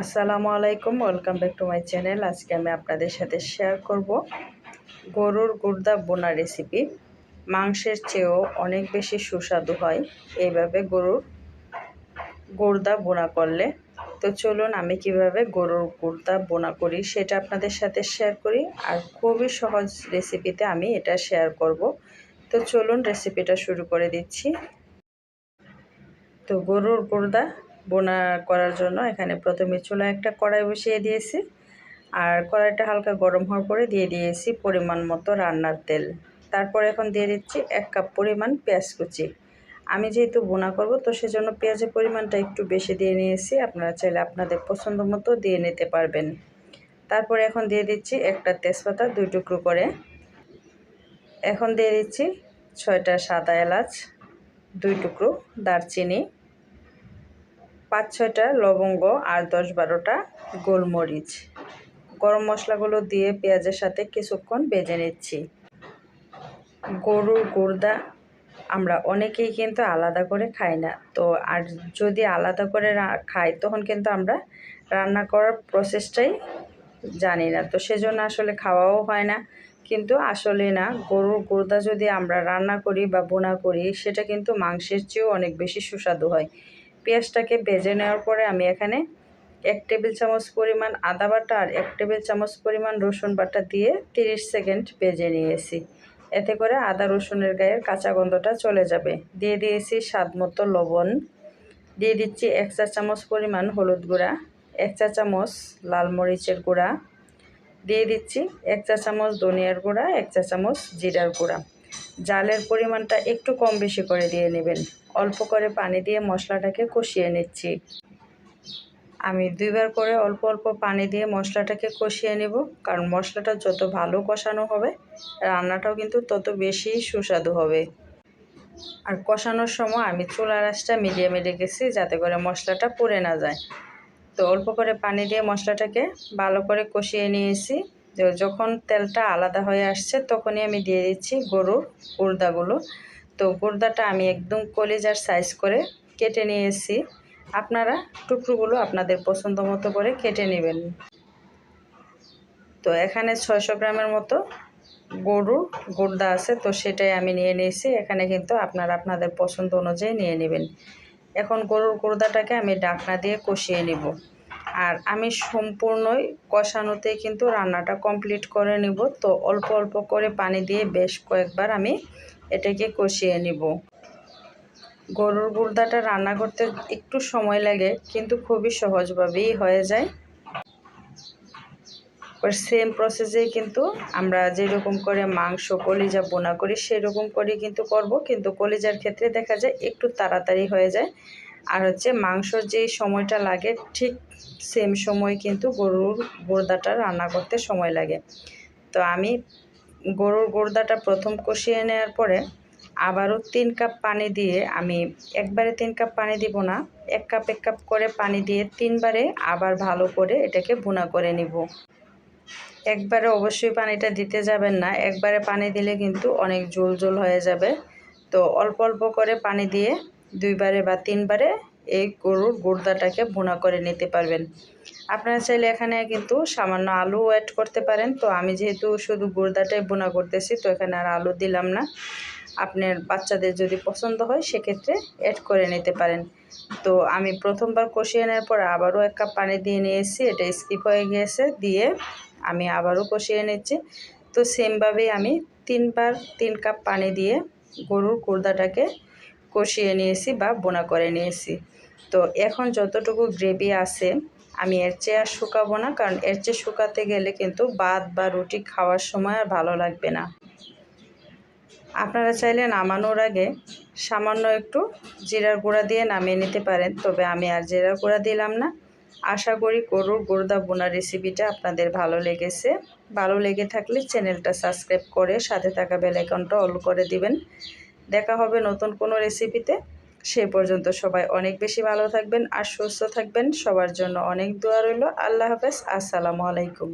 আসসালামু আলাইকুম welcome back to my channel আজকে আমি আপনাদের সাথে শেয়ার করব গরুর গুর্দা বোনা রেসিপি মাংসের চেয়েও অনেক বেশি সুস্বাদু হয় এইভাবে গরুর গুর্দা বোনা করলে। তো চলুন আমি কীভাবে গরুর গুর্দা বোনা করি সেটা আপনাদের সাথে শেয়ার করি আর খুবই সহজ রেসিপিতে আমি এটা শেয়ার করব। তো চলুন রেসিপিটা শুরু করে দিচ্ছি। তো গরুর গুর্দা বোনা করার জন্য এখানে প্রথমে চুলা একটা কড়াই বসিয়ে দিয়েছি। আর কড়াইটা হালকা গরম হওয়ার পরে দিয়ে দিয়েছি পরিমাণ মতো রান্নার তেল। তারপর এখন দিয়ে দিচ্ছি এক কাপ পরিমাণ পেঁয়াজ কুচি। আমি যেহেতু বোনা করব, তো সেজন্য পেঁয়াজের পরিমাণটা একটু বেশি দিয়ে নিয়েছি। আপনারা চাইলে আপনাদের পছন্দ মতো দিয়ে নিতে পারবেন। তারপরে এখন দিয়ে দিচ্ছি একটা তেজপাতা দুই টুকরো করে। এখন দিয়ে দিচ্ছি ছয়টা সাদা এলাচ, দুই টুকরো দারচিনি পাঁচ ছয়টা লবঙ্গ আর দশ বারোটা গোলমরিচ। গরম মশলাগুলো দিয়ে পেঁয়াজের সাথে কিছুক্ষণ বেজে নিচ্ছি। গরুর গুর্দা আমরা অনেকেই কিন্তু আলাদা করে খাই না। তো আর যদি আলাদা করে খাই, তখন কিন্তু আমরা রান্না করার প্রসেসটাই জানি না। তো সেজন্য আসলে খাওয়াও হয় না। কিন্তু আসলে না, গরুর গুর্দা যদি আমরা রান্না করি বা বোনা করি, সেটা কিন্তু মাংসের চেয়েও অনেক বেশি সুস্বাদু হয়। পেঁয়াজটাকে ভেজে নেওয়ার পরে আমি এখানে এক টেবিল চামচ পরিমাণ আদা বাটা আর এক টেবিল চামচ পরিমাণ রসুন বাটা দিয়ে 30 সেকেন্ড ভেজে নিয়েছি। এতে করে আদা রসুনের গায়ের কাঁচা গন্ধটা চলে যাবে। দিয়ে দিয়েছি স্বাদ মতো লবণ। দিয়ে দিচ্ছি এক চা চামচ পরিমাণ হলুদ গুঁড়া, এক চা চামচ লাল মরিচের গুঁড়া। দিয়ে দিচ্ছি এক চা চামচ ধনিয়ার গুঁড়া, এক চা চামচ জিরার গুঁড়া। জালের পরিমাণটা একটু কম বেশি করে দিয়ে নেবেন। অল্প করে পানি দিয়ে মশলাটাকে কষিয়ে নিচ্ছি। আমি দুইবার করে অল্প অল্প পানি দিয়ে মশলাটাকে কষিয়ে নেব, কারণ মশলাটা যত ভালো কষানো হবে, রান্নাটাও কিন্তু তত বেশি সুস্বাদু হবে। আর কষানোর সময় আমি চুলা রাসটা মিডিয়ামে রেখেছি যাতে করে মশলাটা পুড়ে না যায়। তো অল্প করে পানি দিয়ে মশলাটাকে ভালো করে কষিয়ে নিয়েছি। যখন তেলটা আলাদা হয়ে আসছে, তখনই আমি দিয়ে দিচ্ছি গরুর গুর্দাগুলো তো গুর্দাটা আমি একদম কলিজার সাইজ করে কেটে নিয়েছি। আপনারা টুকরোগুলো আপনাদের পছন্দ মতো করে কেটে নেবেন। তো এখানে ছয়শো গ্রামের মতো গরু গুর্দা আছে, তো সেটাই আমি নিয়ে নিয়েছি। এখানে কিন্তু আপনারা আপনাদের পছন্দ অনুযায়ী নিয়ে নেবেন। এখন গরুর গুর্দাটাকে আমি ডাকনা দিয়ে কষিয়ে নিব। আর আমি সম্পূর্ণই কষানোতে কিন্তু রান্নাটা কমপ্লিট করে নিব। তো অল্প অল্প করে পানি দিয়ে বেশ কয়েকবার আমি এটাকে কষিয়ে নিব। গরুর গুর্দাটা রান্না করতে একটু সময় লাগে, কিন্তু খুবই সহজভাবেই হয়ে যায়। সেম প্রসেসেই কিন্তু আমরা যেরকম করে মাংস, কলিজা বোনা করি, সেরকম করে কিন্তু করব। কিন্তু কলিজার ক্ষেত্রে দেখা যায় একটু তাড়াতাড়ি হয়ে যায়। আর হচ্ছে মাংসর যে সময়টা লাগে, ঠিক সেম সময় কিন্তু গরুর গোর্দাটা রান্না করতে সময় লাগে। তো আমি গরুর গোর্দাটা প্রথম কষিয়ে নেওয়ার পরে আবারও তিন কাপ পানি দিয়ে আমি একবারে তিন কাপ পানি দিব না, এক কাপ এক কাপ করে পানি দিয়ে তিনবারে আবার ভালো করে এটাকে বোনা করে নিব। একবারে অবশ্যই পানিটা দিতে যাবেন না, একবারে পানি দিলে কিন্তু অনেক জোল জোল হয়ে যাবে। তো অল্প অল্প করে পানি দিয়ে দুইবারে বা তিনবারে এই গরুর গুর্দাটাকে বোনা করে নিতে পারবেন। আপনারা চাইলে এখানে কিন্তু সামান্য আলু অ্যাড করতে পারেন। তো আমি যেহেতু শুধু গুর্দাটাই বোনা করতেছি, তো এখানে আর আলু দিলাম না। আপনার বাচ্চাদের যদি পছন্দ হয়, সেক্ষেত্রে অ্যাড করে নিতে পারেন। তো আমি প্রথমবার কষিয়ে নেওয়ার পর আবারও এক কাপ পানি দিয়ে নিয়েছি। এটা স্কিপ হয়ে গিয়েছে দিয়ে আমি আবারও কষিয়ে নিচ্ছি। তো সেমভাবেই আমি তিনবার তিন কাপ পানি দিয়ে গরুর কুর্দাটাকে কষিয়ে নিয়েছি বা বোনা করে নিয়েছি। তো এখন যতটুকু গ্রেভি আছে, আমি এর চেয়ে আর শুকাবো না, কারণ এর চেয়ে শুকাতে গেলে কিন্তু ভাত বা রুটি খাওয়ার সময় আর ভালো লাগবে না। আপনারা চাইলে নামানোর আগে সামান্য একটু জিরার গুঁড়া দিয়ে নামিয়ে নিতে পারেন, তবে আমি আর জিরার গুঁড়া দিলাম না। আশা করি গরুর গুর্দা বোনা রেসিপিটা আপনাদের ভালো লেগেছে। ভালো লেগে থাকলে চ্যানেলটা সাবস্ক্রাইব করে সাথে থাকা বেলাইকনটা অল করে দিবেন। দেখা হবে নতুন কোনো রেসিপিতে সে পর্যন্ত সবাই অনেক বেশি ভালো থাকবেন আর সুস্থ থাকবেন। সবার জন্য অনেক দোয়া রইল। আল্লাহ হাফেজ। আসসালামু আলাইকুম।